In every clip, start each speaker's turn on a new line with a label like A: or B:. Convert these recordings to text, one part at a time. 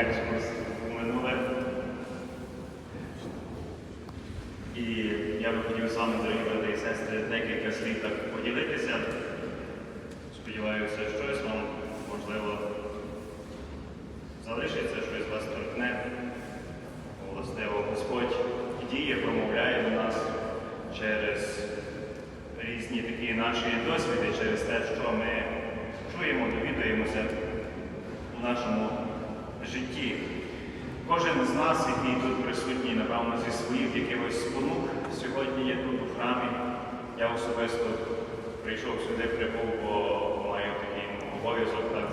A: екскурс у минуле. І я би хотів з вами, дорогі брати і сестри, декілька слів так поділитися. Сподіваюся, щось вам можливо залишиться, щось вас торкне. Властиво Господь діє, промовляє до нас через різні такі наші досвіди, через те, що ми чуємо, довідуємося у нашому житті. Кожен з нас, який тут присутній, напевно, зі своїх якихось спонук, сьогодні є тут у храмі. Я особисто прийшов сюди, прибув, бо маю такий обов'язок так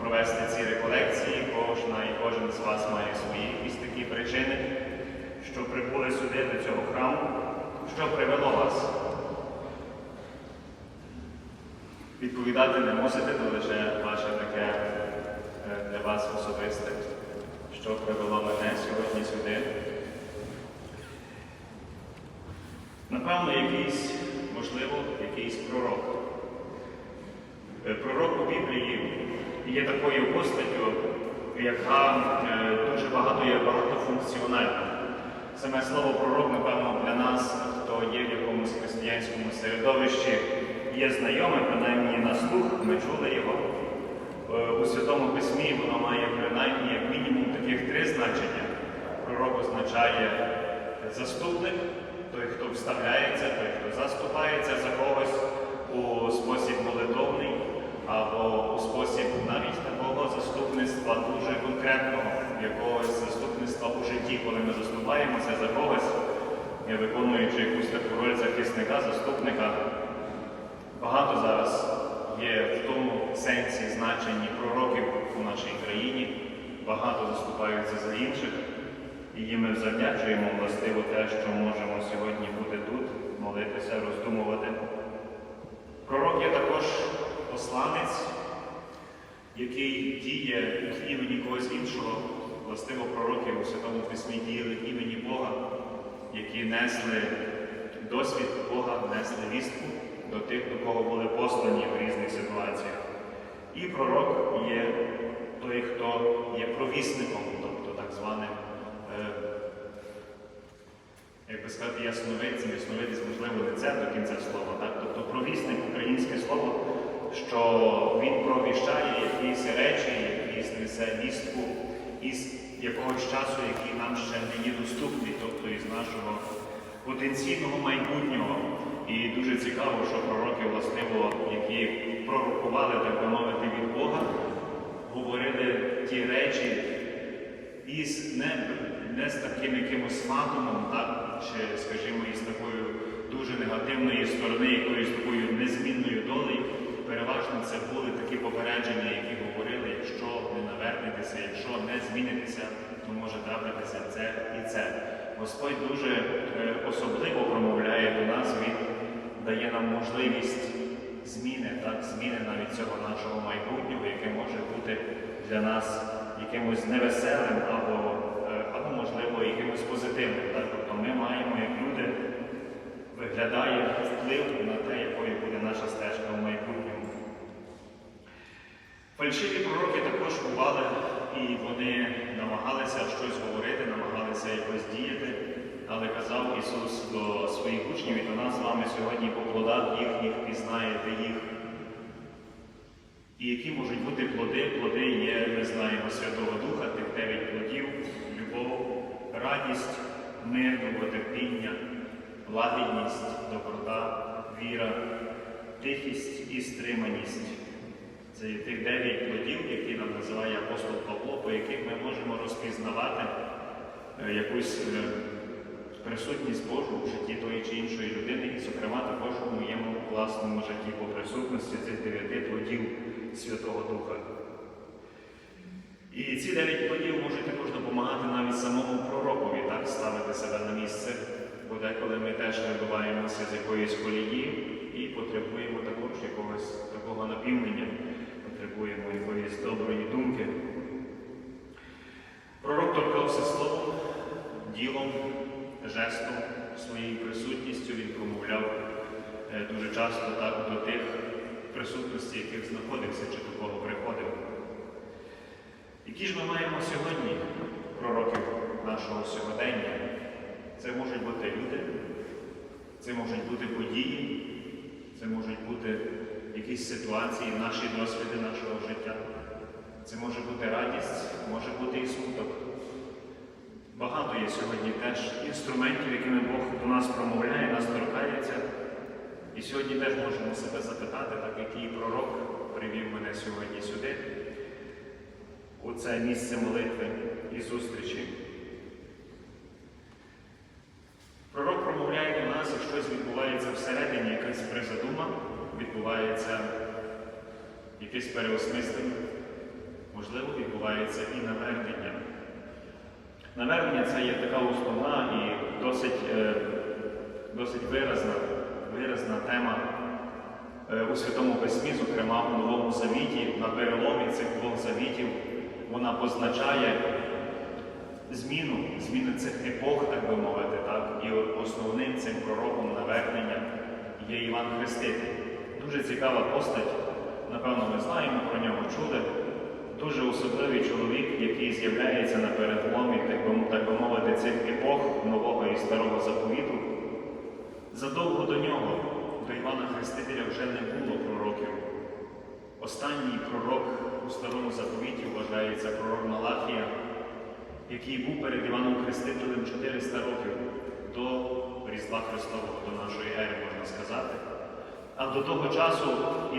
A: провести ці реколекції. Кожна і кожен з вас має свої якісь такі причини, що прибули сюди до цього храму. Що привело вас? Відповідати не мусите, то лише ваше таке вас особисте, що привело мене сьогодні сюди. Напевно, якийсь, можливо, якийсь пророк. Е, Пророк у Біблії є такою постаттю, яка е, дуже багато є багатофункціональна. Саме слово пророк, напевно, для нас, хто є в якомусь християнському середовищі, є знайоме, принаймні на слух, ми чули його. Е, У Святому Письмі воно має принаймні як мінімум таких три значення. Пророк означає заступник, той, хто вставляється, той, хто заступається за когось у спосіб молитовний, або у спосіб навіть такого заступництва дуже конкретного, якогось заступництва у житті, коли ми заступаємося за когось, виконуючи якусь таку роль захисника, заступника. Багато зараз є в тому сенсі значенні пророків у нашій країні, багато заступаються за інших. І їм ми завдячуємо властиво те, що можемо сьогодні бути тут, молитися, роздумувати. Пророк є також посланець, який діє в імені когось іншого. Властиво пророки у Святому Письмі діяли імені Бога, які несли досвід Бога, несли вістку до тих, до кого були послані в різних ситуаціях. І пророк є той, хто є провісником, тобто так званим, е, як би сказати, ясновидцем, ясновидець, можливо, не це до кінця слова, так? тобто провісник українське слово, що він провіщає якісь речі, якісь несе вістку із якогось часу, який нам ще не є доступний, тобто із нашого потенційного майбутнього. І дуже цікаво, що пророки, властиво, які пророкували, так би мовити, від Бога, говорили ті речі із не, не з таким якимось фатумом, так, чи, скажімо, із такою дуже негативної сторони, якоюсь такою незмінною долею. Переважно це були такі попередження, які говорили, якщо не навернетеся, якщо не змінитеся, то може трапитися це і це. Господь дуже е, особливо промовляє до нас, Він дає нам можливість зміни, так, зміни навіть цього нашого майбутнього, яке може бути для нас якимось невеселим або, е, або можливо, якимось позитивним. Так? Тобто ми маємо, як люди, виглядає вплив на те, якою буде наша стежка в майбутньому. Фальшиві пророки також бували, і вони намагалися щось говорити, намагалися якось діяти, але казав Ісус до своїх учнів і до нас з вами сьогодні по плодах їхніх пізнаєте їх. І які можуть бути плоди? Плоди є, ми знаємо, Святого Духа, тих дев'ять плодів, любов, радість, мир, довготерпіння, лагідність, доброта, віра, тихість і стриманість. Це є тих дев'ять плодів, які нам називає апостол Павло, по яких ми можемо розпізнавати е, якусь е, присутність Божу в житті тої чи іншої людини, і, зокрема, також у моєму власному житті по присутності цих дев'яти плодів Святого Духа. І ці дев'ять плодів можуть також допомагати навіть самому пророкові так, ставити себе на місце, бо деколи ми теж вибиваємося з якоїсь колії і потребуємо також якогось такого напівнення, потребуємо якоїсь доброї думки. Пророк торкався словом, ділом, жестом, своєю присутністю він промовляв е, дуже часто так до тих присутності, яких знаходився чи до кого приходив. Які ж ми маємо сьогодні пророків нашого сьогодення? Це можуть бути люди, це можуть бути події, це можуть бути якісь ситуації, наші досвіди нашого життя. Це може бути радість, може бути і смуток. Багато є сьогодні теж інструментів, якими Бог до нас промовляє, нас торкається. І сьогодні теж можемо себе запитати, так як і пророк привів мене сьогодні сюди, у це місце молитви і зустрічі. Пророк промовляє до нас, і щось відбувається всередині, якась призадума, відбувається якесь переосмислення, можливо, відбувається і навернення. Навернення це є така основна і досить, е, досить виразна, виразна тема е, у Святому Письмі, зокрема у Новому Завіті, на переломі цих двох завітів, вона позначає зміну, зміну цих епох, так би мовити, так? і основним цим пророком навернення є Іван Хреститель. Дуже цікава постать, напевно, ми знаємо про нього, чули. Дуже особливий чоловік, який з'являється на переломі, так би, мовити, цих епох нового і старого заповіту. Задовго до нього, до Івана Хрестителя, вже не було пророків. Останній пророк у старому заповіті вважається пророк Малахія, який був перед Іваном Хрестителем 400 років до Різдва Христового, до нашої ери, можна сказати. А до того часу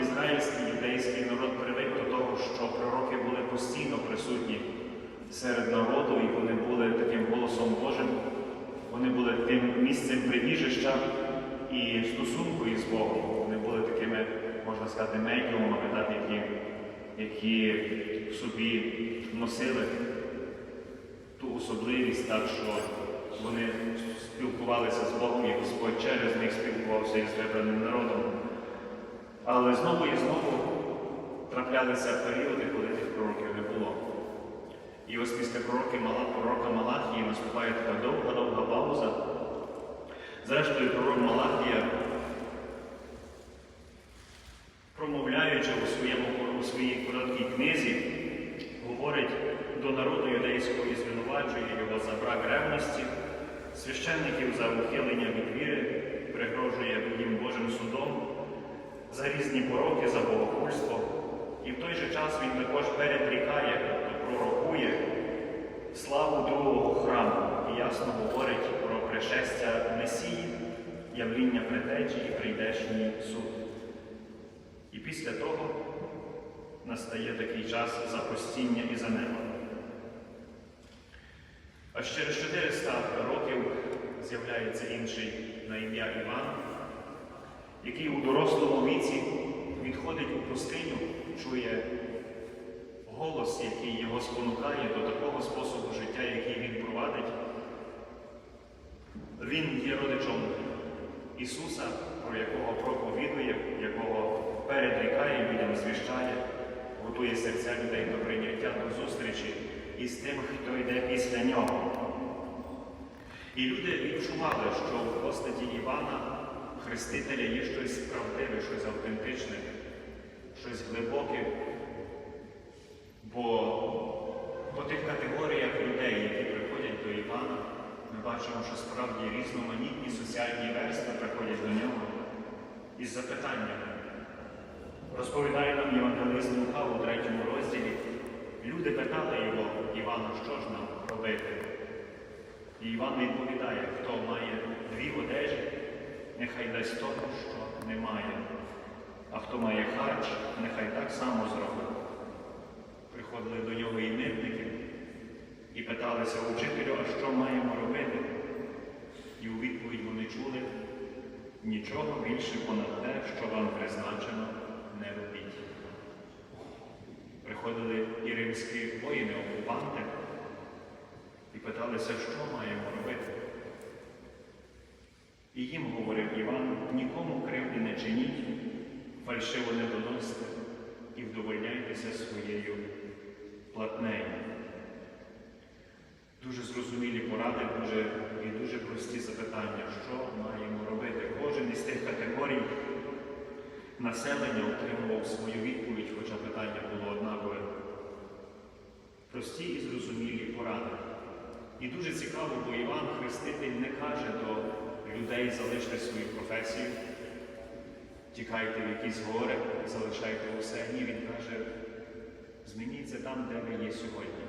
A: ізраїльський юдейський народ що пророки були постійно присутні серед народу, і вони були таким голосом Божим, вони були тим місцем прибіжища і стосунку із Богом. Вони були такими, можна сказати, медіумами, так, які, які в собі носили ту особливість, так, що вони спілкувалися з Богом, і Господь через них спілкувався із вибраним народом. Але знову і знову траплялися періоди, коли тих пророків не було. І ось після пророки, пророка Малахії наступає така довга-довга пауза. Зрештою, пророк Малахія, промовляючи у, своєму, у своїй короткій книзі, говорить до народу юдейського і звинувачує його за брак ревності, священників за ухилення від віри, пригрожує їм Божим судом за різні пороки, за богохульство. Час він також передрікає, тобто пророкує славу другого храму і ясно говорить про пришестя Месії, явління предтечі і прийдешній суд. І після того настає такий час запостіння і занеба. Аж через 400 років з'являється інший на ім'я Іван, який у дорослому віці відходить у пустиню, чує голос, який його спонукає до такого способу життя, який він провадить. Він є родичом Ісуса, про якого проповідує, якого передрікає, людям звіщає, готує серця людей до прийняття, до зустрічі із тим, хто йде після нього. І люди відчували, що в постаті Івана Хрестителя є щось правдиве, щось автентичне, щось глибоке. Бо по тих категоріях людей, які приходять до Івана, ми бачимо, що справді різноманітні соціальні верстви приходять до нього із запитаннями. Розповідає нам Євангелист Лука у третьому розділі. Люди питали його, Івана, що ж нам робити? І Іван відповідає, хто має дві одежі, нехай дасть тому, що немає. А хто має харч, нехай так само зробить. Приходили до нього і митники і питалися учителю, а що маємо робити? І у відповідь вони чули нічого більше понад те, що вам призначено, не робіть. Приходили і римські воїни, окупанти, і питалися, що маємо робити. І їм говорив Іван, нікому кривди не чиніть, фальшиво не доносьте і вдовольняйтеся своєю платнею. Дуже зрозумілі поради, дуже і дуже прості запитання, що маємо робити. Кожен із тих категорій населення отримував свою відповідь, хоча питання було однакове. Прості І зрозумілі поради. І дуже цікаво, бо Іван Хреститель не каже до людей залиште свою професію, тікайте в якісь гори, залишайте усе. Ні, він каже, змініться там, де ви є сьогодні.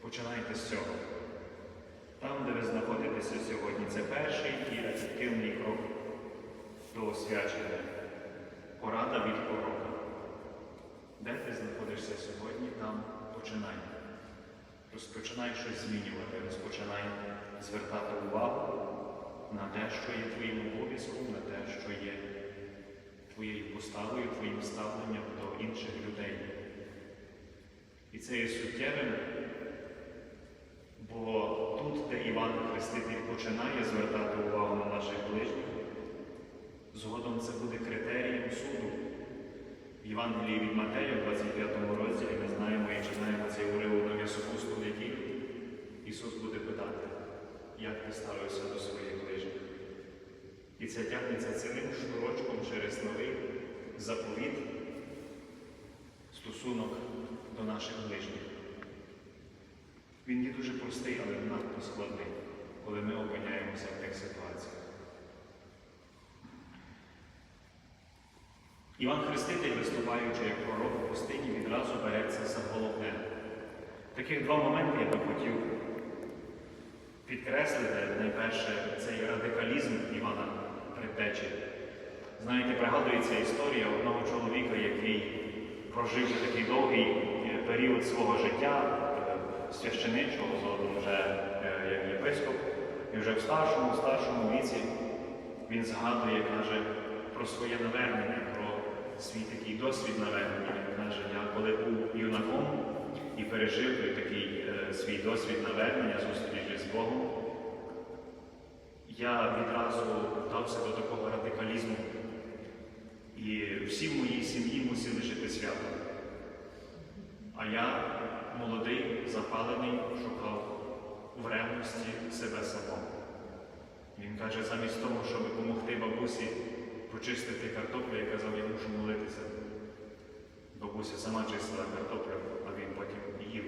A: Починайте з цього. Там, де ви знаходитеся сьогодні, це перший і ефективний крок до освячення. Порада від пророка. Де ти знаходишся сьогодні, там починай. Розпочинай щось змінювати, розпочинай звертати увагу на те, що є твоїм обов'язком, на те, що є твоєю поставою, твоїм ставленням до інших людей. Це є суттєвим, бо тут, де Іван Хреститель починає звертати увагу на наших ближніх, згодом це буде критерієм суду. В Євангелії від Матея, в 25 розділі, ми знаємо і читаємо цей уривок на м'ясопусту неділю. Ісус буде питати, як ти ставився до своїх ближніх. І це тягнеться цілим шнурочком через новий заповіт, стосунок до наших ближніх. Він є дуже простий, але надто складний, коли ми опиняємося в тих ситуаціях. Іван Хреститель, виступаючи як пророк у пустині, відразу береться за головне. Таких два моменти я би хотів підкреслити. Найперше, цей радикалізм Івана Предтечі. Знаєте, пригадується історія одного чоловіка, який прожив такий довгий період свого життя, е, священичого, згодом вже е, як єпископ, і вже в старшому, старшому віці він згадує, каже про своє навернення, про свій такий досвід навернення. Він каже, я коли був юнаком і пережив такий е, свій досвід навернення, зустрічі з Богом, я відразу вдався до такого радикалізму. І всі в моїй сім'ї мусили жити свято. А я, молодий, запалений, шукав в ревності себе самого. Він каже, замість того, щоб допомогти бабусі почистити картоплю, я казав, я мушу молитися. Бабуся сама чистила картоплю, а він потім їв.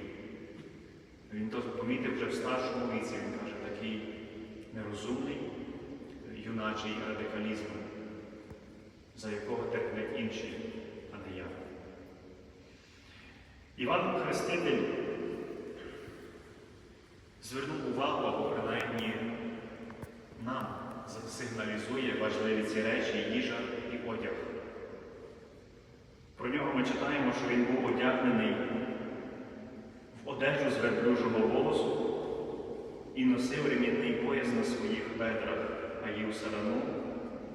A: Він то помітив вже в старшому віці, він каже, такий нерозумний, юначий радикалізм, за якого терплять інші, а не я. Іван Хреститель звернув увагу, або принаймні нам сигналізує важливі ці речі, їжа і одяг. Про нього ми читаємо, що він був одягнений в одежу з верблюжого волосу і носив ремінний пояс на своїх бедрах, а їв сарану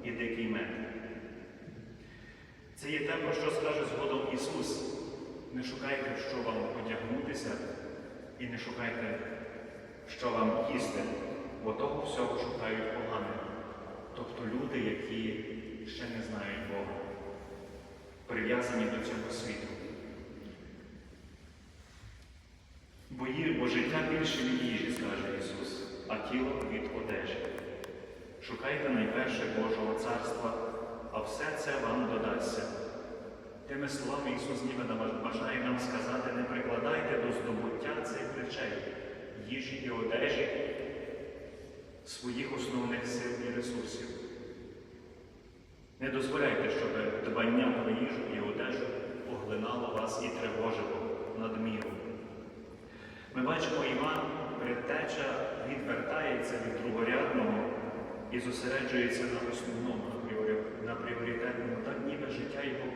A: і дикий мед. Це є те, про що скаже згодом Ісус. Не шукайте, що вам одягнутися, і не шукайте, що вам їсти, бо того всього шукають погане. Тобто люди, які ще не знають Бога, прив'язані до цього світу. Бо, є, бо життя більше від їжі, скаже Ісус, а тіло від одежі. Шукайте найперше Божого царства, а все це вам додасться. Тими словами Ісус ніби бажає нам сказати, не прикладайте до здобуття цих речей, їжі і одежі, своїх основних сил і ресурсів. Не дозволяйте, щоб дбання про їжу і одежу поглинало вас і тривожило надміру. Ми бачимо, Іван предтеча відвертається від другорядного і зосереджується на основному, на, пріоритетному, так ніби життя його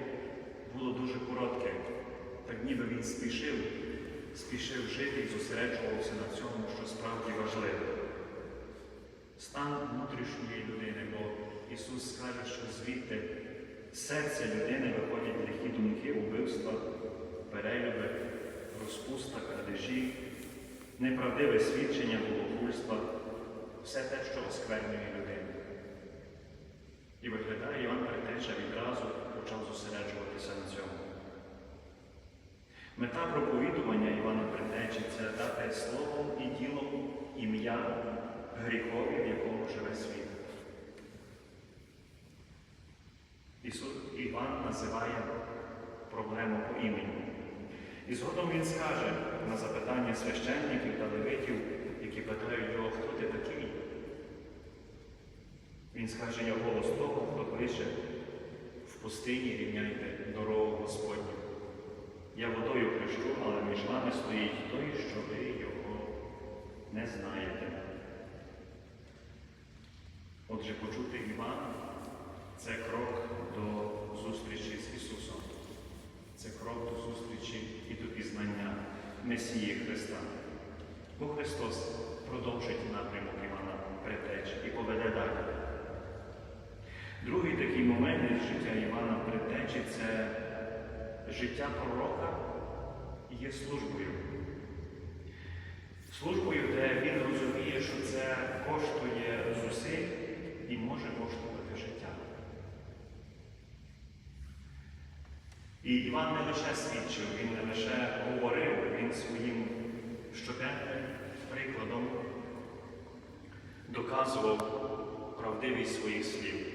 A: було дуже коротке, так ніби він спішив, спішив жити і зосереджувався на цьому, що справді важливо. Стан внутрішньої людини, бо Ісус скаже, що звідти серця людини виходять лихі думки, убивства, перелюби, розпуста, крадежі, неправдиве свідчення, богохульства, все те, що осквернює людину. І виглядає, Іван Предтеча відразу почав зосереджуватися на цьому. Мета проповідування Івана Предтечі це дати словом і ділом ім'я гріхові, в якому живе світ. Ісус Іван називає проблему по імені. І згодом він скаже на запитання священників та левитів, які питають його, хто ти такий. Він скаже, я голос того, хто кличе в пустині рівняйте дорогу Господню. Я водою хрещу, але між вами стоїть той, що ви його не знаєте. Отже, почути Івана це крок до зустрічі з Ісусом. Це крок до зустрічі і до пізнання Месії Христа. Бо Христос продовжить напрямок Івана Предтечі і поведе далі. Другий такий момент із життя Івана Предтечі це життя пророка є службою. Службою, де він розуміє, що це коштує зусиль і може коштувати життя. І Іван не лише свідчив, він не лише говорив, він своїм щоденним прикладом доказував правдивість своїх слів.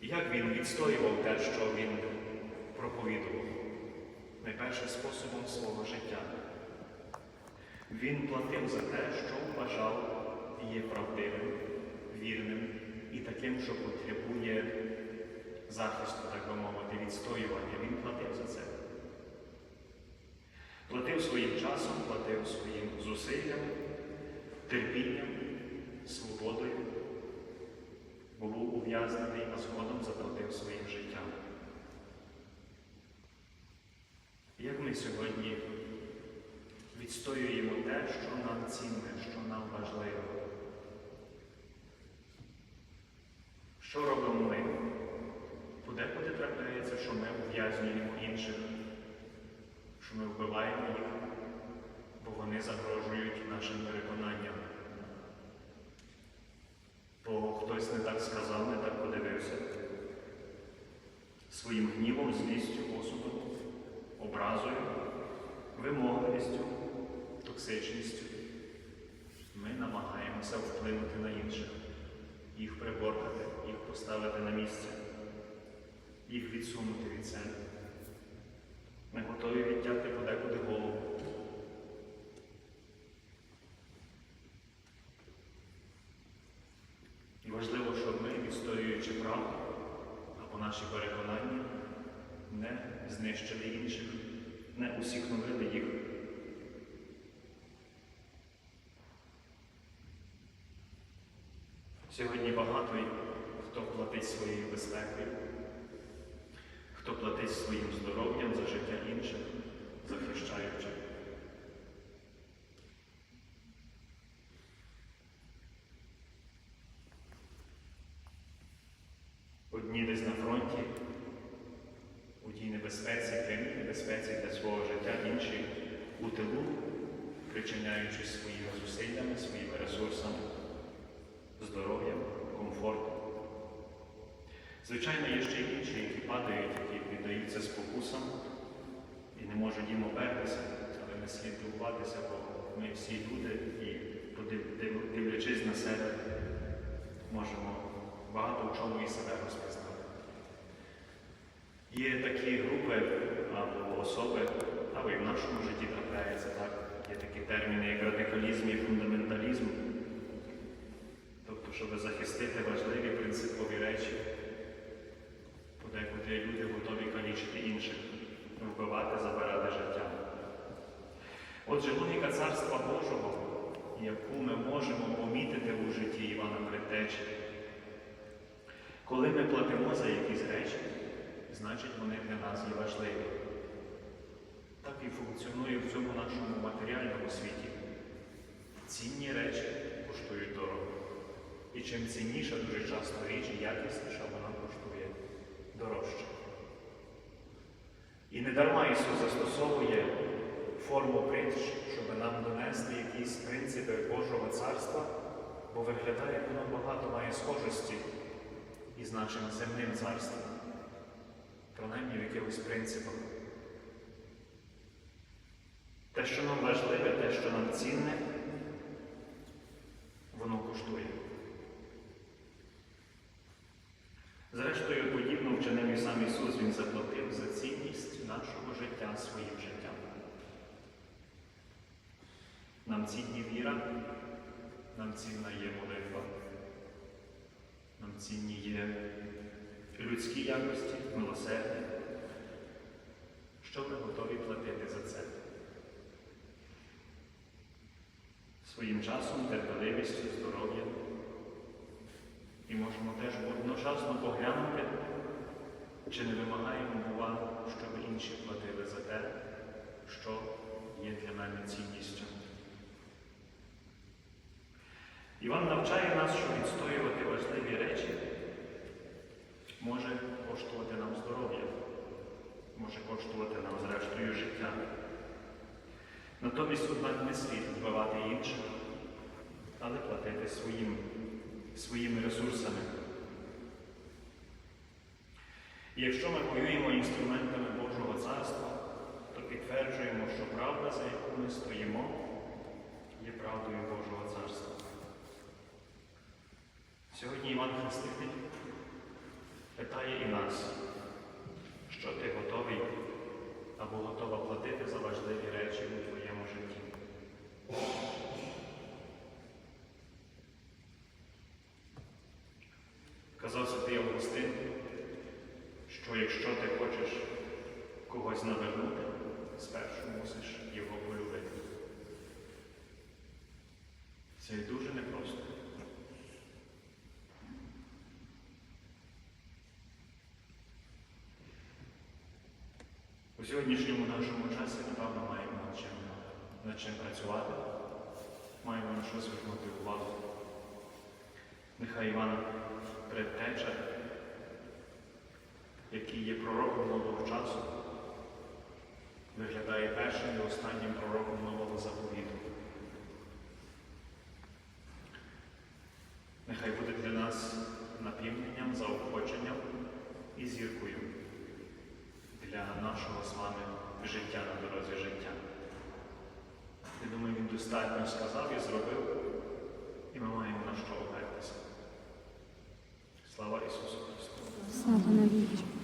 A: Як він відстоював те, що він проповідував? Найперше способом свого життя. Він платив за те, що вважав є правдивим, вірним і таким, що потребує захисту, так би мовити, відстоювання. Він платив за це. Платив своїм часом, платив своїм зусиллям, терпінням, свободою, ув'язнений, а згодом заплатив своїм життям. Як ми сьогодні відстоюємо те, що нам цінне, що нам важливо? Що робимо ми? Подекуди трапляється, що ми ув'язнюємо інших, що ми вбиваємо їх, бо вони загрожують нашим переконанням. Бо хтось не так сказав, не так подивився. Своїм гнівом, злістю, осудом, образою, вимогливістю, токсичністю. Ми намагаємося вплинути на інших, їх приборкати, їх поставити на місце, їх відсунути від себе. Ми готові відтяти подекуди голову. І важливо, щоб ми, відстоюючи правду або наші переконання, не знищили інших, не усікновили їх. Сьогодні багато хто платить своєю безпекою, хто платить своїм здоров'ям за життя інших, захищаючи. Одні десь на фронті, у тій небезпеці, прямій небезпеці для свого життя, інші у тилу, причиняючись своїми зусиллями, своїми ресурсами, здоров'ям, комфортом. Звичайно, є ще й інші, які падають, які піддаються спокусам і не можуть їм обертися, але не слід дивуватися, бо ми всі люди і дивлячись на себе, можемо багато в чому і себе розпізнати. Є такі групи або особи, або і в нашому житті трапляється так. Є такі терміни, як радикалізм і фундаменталізм. Щоб захистити важливі принципові речі, подекуди люди готові калічити інших, вбивати, забирати життя. Отже, логіка Царства Божого, яку ми можемо помітити у житті Івана Предтечі, коли ми платимо за якісь речі, значить вони для нас є важливі. Так і функціонує в цьому нашому матеріальному світі. Цінні речі коштують дорого. І чим цінніша дуже часто річ і якісніша, вона коштує дорожче. І не дарма Ісус застосовує форму притч, щоб нам донести якісь принципи Божого царства, бо виглядає, воно багато має схожості із нашим земним царством, принаймні в якихось принципах. Те, що нам важливе, те, що нам цінне, воно коштує. Зрештою, подібно вчинив і сам Ісус, Він заплатив за цінність нашого життя своїм життям. Нам цінні віра, нам цінна є молитва, нам цінні є людські якості, милосердя. Що ми готові платити за це? Своїм часом, терпеливістю, здоров'ям. І можемо теж одночасно поглянути, чи не вимагаємо, бува, щоб інші платили за те, що є для мене цінністю. Іван навчає нас, що відстоювати важливі речі може коштувати нам здоров'я, може коштувати нам зрештою життя. Натомість, однак, не слід вбивати інших, але платити своїм, своїми ресурсами. І якщо ми воюємо інструментами Божого царства, то підтверджуємо, що правда, за яку ми стоїмо, є правдою Божого царства. Сьогодні Іван Хреститель питає і нас, що ти готовий або готова платити за важливі речі у твоєму житті. Казав святий Августин, що якщо ти хочеш когось навернути, спершу мусиш його полюбити. Це дуже непросто. Сьогоднішньому нашому часі, напевно, маємо над чим, над чим працювати, маємо на що звернути увагу. Нехай Іван Предтеча, який є пророком нового часу, виглядає першим і останнім пророком нового заповіту. Нехай буде для нас напівненням, заохоченням і зіркою для нашого з вами життя на дорозі життя. Я думаю, він достатньо сказав і зробив, і ми маємо на що обертися. Слава Ісусу Христу!
B: Слава навіки!